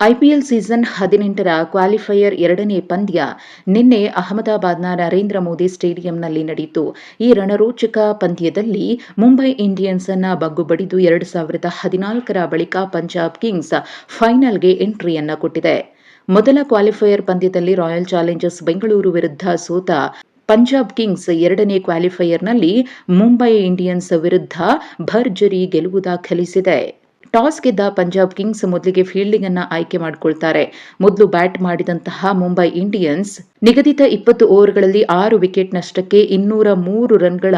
IPL season ಹದಿನೆಂಟರ qualifier ಎರಡನೇ ಪಂದ್ಯ ನಿನ್ನೆ ಅಹಮದಾಬಾದ್ನ ನರೇಂದ್ರ ಮೋದಿ ಸ್ಟೇಡಿಯಂನಲ್ಲಿ ನಡೆಯಿತು. ಈ ರಣರೋಚಕ ಪಂದ್ಯದಲ್ಲಿ ಮುಂಬೈ ಇಂಡಿಯನ್ಸ್ ಅನ್ನ ಬಗ್ಗುಬಡಿದು ಎರಡು ಸಾವಿರದ ಹದಿನಾಲ್ಕರ ಬಳಿಕ ಪಂಜಾಬ್ ಕಿಂಗ್ಸ್ ಫೈನಲ್ಗೆ ಎಂಟ್ರಿಯನ್ನ ಕೊಟ್ಟಿದೆ. ಮೊದಲ ಕ್ವಾಲಿಫೈಯರ್ ಪಂದ್ಯದಲ್ಲಿ ರಾಯಲ್ ಚಾಲೆಂಜರ್ಸ್ ಬೆಂಗಳೂರು ವಿರುದ್ಧ ಸೋತ ಪಂಜಾಬ್ ಕಿಂಗ್ಸ್ ಎರಡನೇ ಕ್ವಾಲಿಫೈಯರ್ನಲ್ಲಿ ಮುಂಬೈ ಇಂಡಿಯನ್ಸ್ ವಿರುದ್ಧ ಭರ್ಜರಿ ಗೆಲುವು ದಾಖಲಿಸಿದೆ. ಟಾಸ್ ಗೆದ್ದ ಪಂಜಾಬ್ ಕಿಂಗ್ಸ್ ಮೊದಲಿಗೆ ಫೀಲ್ಡಿಂಗ್ ಅನ್ನ ಆಯ್ಕೆ ಮಾಡಿಕೊಳ್ತಾರೆ. ಮೊದಲು ಬ್ಯಾಟ್ ಮಾಡಿದಂತಹ ಮುಂಬೈ ಇಂಡಿಯನ್ಸ್ ನಿಗದಿತ ಇಪ್ಪತ್ತು ಓವರ್ಗಳಲ್ಲಿ ಆರು ವಿಕೆಟ್ ನಷ್ಟಕ್ಕೆ ಇನ್ನೂರ ಮೂರು ರನ್ಗಳ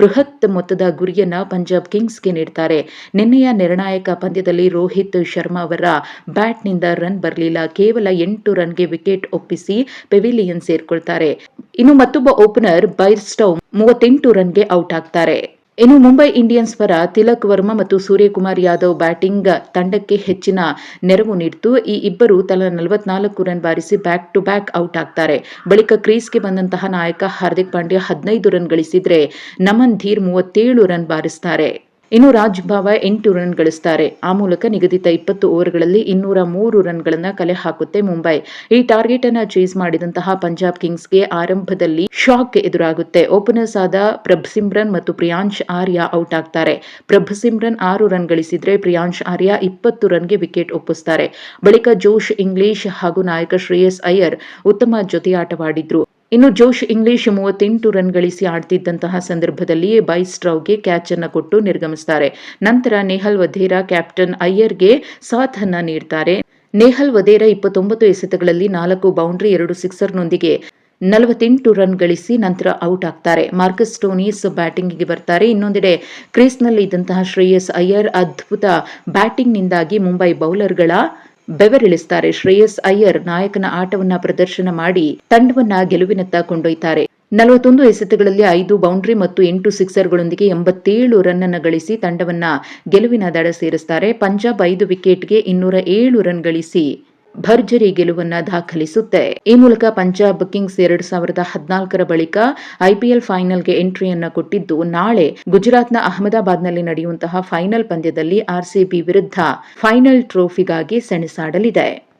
ಬೃಹತ್ ಮೊತ್ತದ ಗುರಿಯನ್ನ ಪಂಜಾಬ್ ಕಿಂಗ್ಸ್ಗೆ ನೀಡ್ತಾರೆ. ನಿನ್ನೆಯ ನಿರ್ಣಾಯಕ ಪಂದ್ಯದಲ್ಲಿ ರೋಹಿತ್ ಶರ್ಮಾ ಅವರ ಬ್ಯಾಟ್ನಿಂದ ರನ್ ಬರಲಿಲ್ಲ. ಕೇವಲ ಎಂಟು ರನ್ಗೆ ವಿಕೆಟ್ ಒಪ್ಪಿಸಿ ಪೆವಿಲಿಯನ್ ಸೇರ್ಕೊಳ್ತಾರೆ. ಇನ್ನು ಮತ್ತೊಬ್ಬ ಓಪನರ್ ಬೈರ್ಸ್ಟೌ ಮೂವತ್ತೆಂಟು ರನ್ಗೆ ಔಟ್ ಆಗ್ತಾರೆ. ಇನ್ನು ಮುಂಬೈ ಇಂಡಿಯನ್ಸ್ ಪರ ತಿಲಕ್ ವರ್ಮಾ ಮತ್ತು ಸೂರ್ಯಕುಮಾರ್ ಯಾದವ್ ಬ್ಯಾಟಿಂಗ್ ತಂಡಕ್ಕೆ ಹೆಚ್ಚಿನ ನೆರವು ನೀಡಿತು. ಈ ಇಬ್ಬರು ತಲಾ ನಲವತ್ನಾಲ್ಕು ರನ್ ಬಾರಿಸಿ ಬ್ಯಾಕ್ ಟು ಬ್ಯಾಕ್ ಔಟ್ ಆಗ್ತಾರೆ. ಬಳಿಕ ಕ್ರೀಸ್ಗೆ ಬಂದಂತಹ ನಾಯಕ ಹಾರ್ದಿಕ್ ಪಾಂಡ್ಯ ಹದಿನೈದು ರನ್ ಗಳಿಸಿದ್ರೆ ನಮನ್ ಧೀರ್ ಮೂವತ್ತೇಳು ರನ್ ಬಾರಿಸ್ತಾರೆ. ಇನ್ನು ರಾಜ್ ಭಾವ ಎಂಟು ರನ್ ಗಳಿಸ್ತಾರೆ. ಆ ಮೂಲಕ ನಿಗದಿತ ಇಪ್ಪತ್ತು ಓವರ್ಗಳಲ್ಲಿ ಇನ್ನೂರ ಮೂರು ರನ್ಗಳನ್ನು ಕಲೆ ಹಾಕುತ್ತೆ ಮುಂಬೈ. ಈ ಟಾರ್ಗೆಟ್ ಅನ್ನ ಚೇಸ್ ಮಾಡಿದಂತಹ ಪಂಜಾಬ್ ಕಿಂಗ್ಸ್ಗೆ ಆರಂಭದಲ್ಲಿ ಶಾಕ್ ಎದುರಾಗುತ್ತೆ. ಓಪನರ್ಸ್ ಆದ ಪ್ರಭ್ ಸಿಮ್ರನ್ ಮತ್ತು ಪ್ರಿಯಾಂಶ್ ಆರ್ಯ ಔಟ್ ಆಗ್ತಾರೆ. ಪ್ರಭ್ ಸಿಮ್ರನ್ ಆರು ರನ್ ಗಳಿಸಿದ್ರೆ ಪ್ರಿಯಾಂಶ್ ಆರ್ಯ ಇಪ್ಪತ್ತು ರನ್ಗೆ ವಿಕೆಟ್ ಒಪ್ಪಿಸ್ತಾರೆ. ಬಳಿಕ ಜೋಶ್ ಇಂಗ್ಲಿಷ್ ಹಾಗೂ ನಾಯಕ ಶ್ರೇಯಸ್ ಅಯ್ಯರ್ ಉತ್ತಮ ಜೊತೆಯಾಟವಾಡಿದ್ರು. ಇನ್ನು ಜೋಶ್ ಇಂಗ್ಲಿಷ್ ಮೂವತ್ತೆಂಟು ರನ್ ಗಳಿಸಿ ಆಡ್ತಿದ್ದಂತಹ ಸಂದರ್ಭದಲ್ಲಿ ಬೈಸ್ಟ್ರೌಗೆ ಕ್ಯಾಚ್ ಅನ್ನು ಕೊಟ್ಟು ನಿರ್ಗಮಿಸುತ್ತಾರೆ ನಂತರ ನೇಹಲ್ ವಧೇರಾ ಕ್ಯಾಪ್ಟನ್ ಅಯ್ಯರ್ಗೆ ಸಾಥ್ ಅನ್ನ ನೀಡ್ತಾರೆ. ನೇಹಲ್ ವಧೇರಾ ಇಪ್ಪತ್ತೊಂಬತ್ತು ಎಸೆತಗಳಲ್ಲಿ ನಾಲ್ಕು ಬೌಂಡ್ರಿ ಎರಡು ಸಿಕ್ಸರ್ನೊಂದಿಗೆ ನಲವತ್ತೆಂಟು ರನ್ ಗಳಿಸಿ ನಂತರ ಔಟ್ ಆಗ್ತಾರೆ. ಮಾರ್ಕಸ್ ಟೋನೀಸ್ ಬ್ಯಾಟಿಂಗ್ಗೆ ಬರ್ತಾರೆ. ಇನ್ನೊಂದೆಡೆ ಕ್ರೀಸ್ನಲ್ಲಿ ಇದ್ದಂತಹ ಶ್ರೇಯಸ್ ಅಯ್ಯರ್ ಅದ್ಭುತ ಬ್ಯಾಟಿಂಗ್ನಿಂದಾಗಿ ಮುಂಬೈ ಬೌಲರ್ಗಳ ಬೆವರಿಳಿಸ್ತಾರೆ. ಶ್ರೇಯಸ್ ಅಯ್ಯರ್ ನಾಯಕನ ಆಟವನ್ನ ಪ್ರದರ್ಶನ ಮಾಡಿ ತಂಡವನ್ನ ಗೆಲುವಿನತ್ತ ಕೊಂಡೊಯ್ತಾರೆ. ನಲವತ್ತೊಂದು ಎಸೆತಗಳಲ್ಲಿ ಐದು ಬೌಂಡ್ರಿ ಮತ್ತು ಎಂಟು ಸಿಕ್ಸರ್ಗಳೊಂದಿಗೆ ಎಂಬತ್ತೇಳು ರನ್ ಅನ್ನು ಗಳಿಸಿ ತಂಡವನ್ನ ಗೆಲುವಿನ ದಡ ಸೇರಿಸುತ್ತಾರೆ ಪಂಜಾಬ್ ಐದು ವಿಕೆಟ್ಗೆ ಇನ್ನೂರ ಏಳು ರನ್ ಗಳಿಸಿ ಭರ್ಜರಿ ಗೆಲುವನ್ನ ದಾಖಲಿಸುತ್ತೆ. ಈ ಮೂಲಕ ಪಂಜಾಬ್ ಕಿಂಗ್ಸ್ ಎರಡ್ ಸಾವಿರದ ಹದಿನಾಲ್ಕರ ಬಳಿಕ ಐಪಿಎಲ್ ಫೈನಲ್ಗೆ ಎಂಟ್ರಿಯನ್ನ ಕೊಟ್ಟಿದ್ದು, ನಾಳೆ ಗುಜರಾತ್ನ ಅಹಮದಾಬಾದ್ನಲ್ಲಿ ನಡೆಯುವಂತಹ ಫೈನಲ್ ಪಂದ್ಯದಲ್ಲಿ ಆರ್ಸಿಬಿ ವಿರುದ್ಧ ಫೈನಲ್ ಟ್ರೋಫಿಗಾಗಿ ಸೆಣಸಾಡಲಿದೆ.